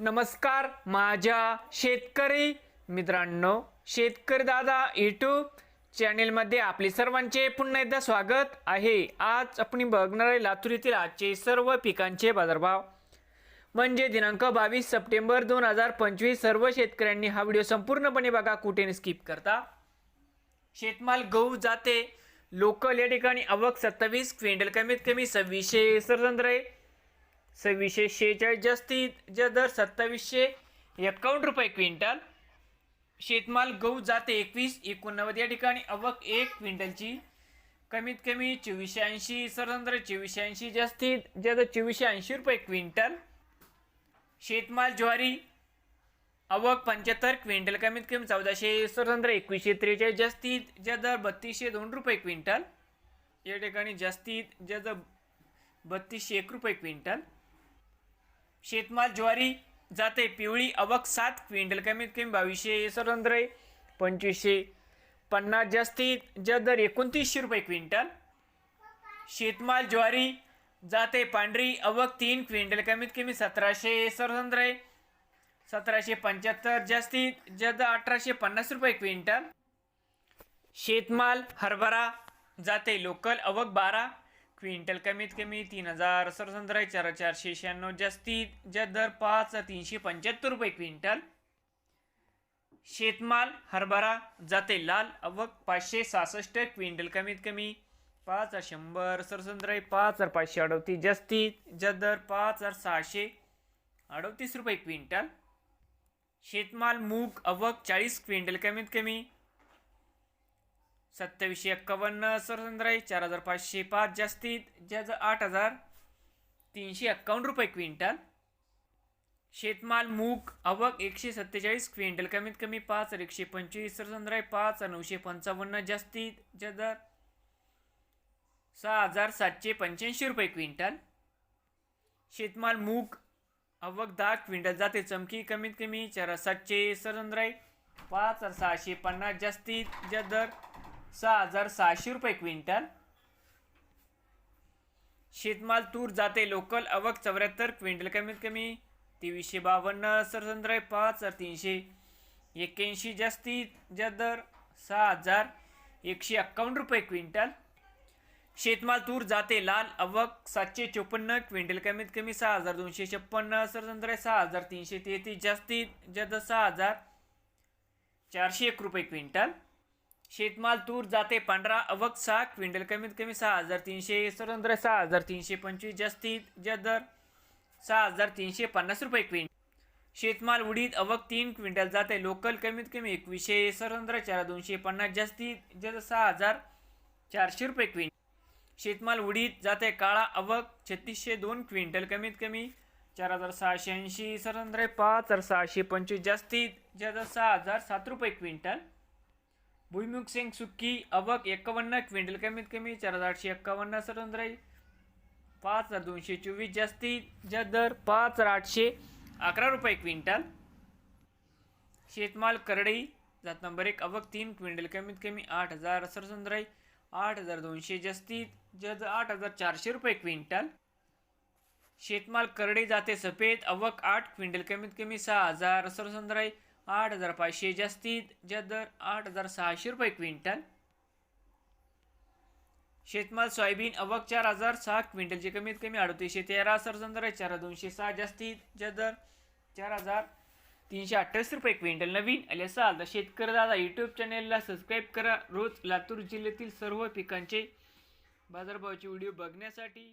नमस्कार माझ्या शेतकरी मित्रांनो शेतकरी दादा यूट्यूब चॅनेलमध्ये आपले सर्वांचे पुन्हा एकदा स्वागत आहे. आज आपण बघणार आहे लातूर येथील आजचे सर्व पिकांचे बाजारभाव. म्हणजे दिनांक बावीस सप्टेंबर दोन हजार पंचवीस सर्व शेतकऱ्यांनी हा व्हिडिओ संपूर्णपणे बघा कुठे स्किप करता. शेतमाल गहू जाते. लोकल या ठिकाणी आवक सत्तावीस क्विंटल कमीत कमी सव्वीसशे सरसंद्र आहे. सव्वीसशे शेहेचाळीस जास्तीत ज्या दर सत्तावीसशे एकावन्न रुपये क्विंटल. शेतमाल गहू जाते एकवीस एकोणनव्वद या ठिकाणी. अवक एक क्विंटलची. कमीत कमी चोवीसशे ऐंशी स्वतंत्र चोवीसशे ऐंशी जास्तीत जास्त चोवीसशे ऐंशी रुपये क्विंटल. शेतमाल ज्वारी अवक पंच्याहत्तर क्विंटल कमीत कमी चौदाशे स्वतंत्र एकवीसशे त्रेचाळीस जास्तीत ज्या दर बत्तीसशे दोन रुपये क्विंटल. या ठिकाणी जास्तीत ज्या दर बत्तीसशे एक रुपये क्विंटल. शेतमाल ज्वारी जाते पिवळी अवक सात क्विंटल कमीत कमी बावीसशे सरंद्र पंचवीसशे पन्नास जास्तीत जा दर एकोणतीसशे रुपये क्विंटल. शेतमाल ज्वारी जाते पांढरी अवक तीन क्विंटल कमीत कमी सतराशे सरंद्र सतराशे पंच्याहत्तर जास्तीत जद अठराशे पन्नास रुपये क्विंटल. शेतमाल हरभरा जाते लोकल अवक बारा क्विंटल कमीत कमी तीन हजार सरसंद्र चार चारशे शहाण्णव. जास्तीत जा दर पाच तीनशे पंच्याहत्तर रुपये क्विंटल. शेतमाल हरभरा जाते लाल अवक पाचशे सहासष्ट. क्विंटल कमीत कमी पाच हजार शंभर. सरसंद्र पाच हजार पाचशे अडतीस. जास्तीत जा दर पाच हजार सहाशे अडतीस रुपये क्विंटल. शेतमाल मूग अवक चाळीस. क्विंटल कमीत कमी सत्तावीसशे एक्कावन्न सरसंद्राई चार हजार पाचशे पाच जास्तीत ज्याचं आठ हजार तीनशे एक्कावन्न रुपये क्विंटल. शेतमाल मूग अवक एकशे सत्तेचाळीस क्विंटल कमीत कमी पाच हजार एकशे पंचवीस सरसंद्राई पाच हजार नऊशे पंचावन्न जास्तीत ज्या दर सहा हजार सातशे पंच्याऐंशी रुपये क्विंटल. शेतमाल मूग अवक दहा क्विंटल जाते चमकी कमीत कमी चार सातशे सरसंद्राई पाच हजार सहाशे पन्नास जास्तीत ज्या दर सहा हजार सहाशे रुपये क्विंटल. शेतमाल तूर जाते लोकल अवक चौऱ्याहत्तर क्विंटल कमीत कमी तेवीसशे बावन्न सरसंद्र पाच हजार तीनशे एक्क्याऐंशी जास्तीत ज्या दर सहा हजार एकशे एक्कावन्न रुपये क्विंटल. शेतमाल तूर जाते लाल अवक सातशे चोपन्न क्विंटल कमीत कमी सहा हजार दोनशे छप्पन्न सरसंद्र सहा हजार तीनशे तेहतीस जास्तीत जास्त सहा हजार चारशे एक रुपये क्विंटल. शेतमाल तूर जाते पांढरा अवक सहा क्विंटल कमीत कमी सहा हजार तीनशे स्वतंत्र सहा हजार तीनशे पंचवीस जास्तीत ज्या दर सहा हजार तीनशे पन्नास रुपये क्विंट शेतमाल उडीद अवक तीन क्विंटल जाते लोकल कमीत कमी एकवीसशे स्वतंत्र चार दोनशे पन्नास जास्तीत ज्या सहा हजार चारशे रुपये क्विंट शेतमाल उडीद जाते काळा अवक छत्तीसशे दोन क्विंटल कमीत कमी चार हजार सहाशे ऐंशी सरंद्र पाच हजार सहाशे पंचवीस जास्तीत ज्या सहा हजार सात रुपये क्विंटल. भुईमुख सिंग सुक्की अवक एक्कावन्न क्विंटल कमीत कमी चार हजार आठशे एक्कावन्न सरंद्राई पाच हजार दोनशे चोवीस जास्तीत ज्या दर पाच हजार आठशे अकरा रुपये क्विंटल. शेतमाल करडई जात नंबर एक अवक तीन क्विंटल कमीत कमी आठ हजार सरसंद्राई आठ हजार दोनशे जास्तीत जद आठ हजार चारशे रुपये क्विंटल. शेतमाल करडे जाते सफेद अवक आठ क्विंटल कमीत कमी सहा हजार सरसंद्राई आठ हजार पाचशे जास्तीत ज्या दर आठ हजार सहाशे रुपये क्विंटल. शेतमाल सोयाबीन अवक चार हजार सहा क्विंटलचे कमीत कमी अडतीसशे तेरा सरसंदर चार दोनशे सहा जास्तीत ज्या दर चार हजार तीनशे अठ्ठावीस रुपये क्विंटल. नवीन आले असाल तर शेतकरी दादा यूट्यूब चॅनेलला सबस्क्राईब करा. रोज लातूर जिल्ह्यातील सर्व पिकांचे बाजारभावाचे व्हिडिओ बघण्यासाठी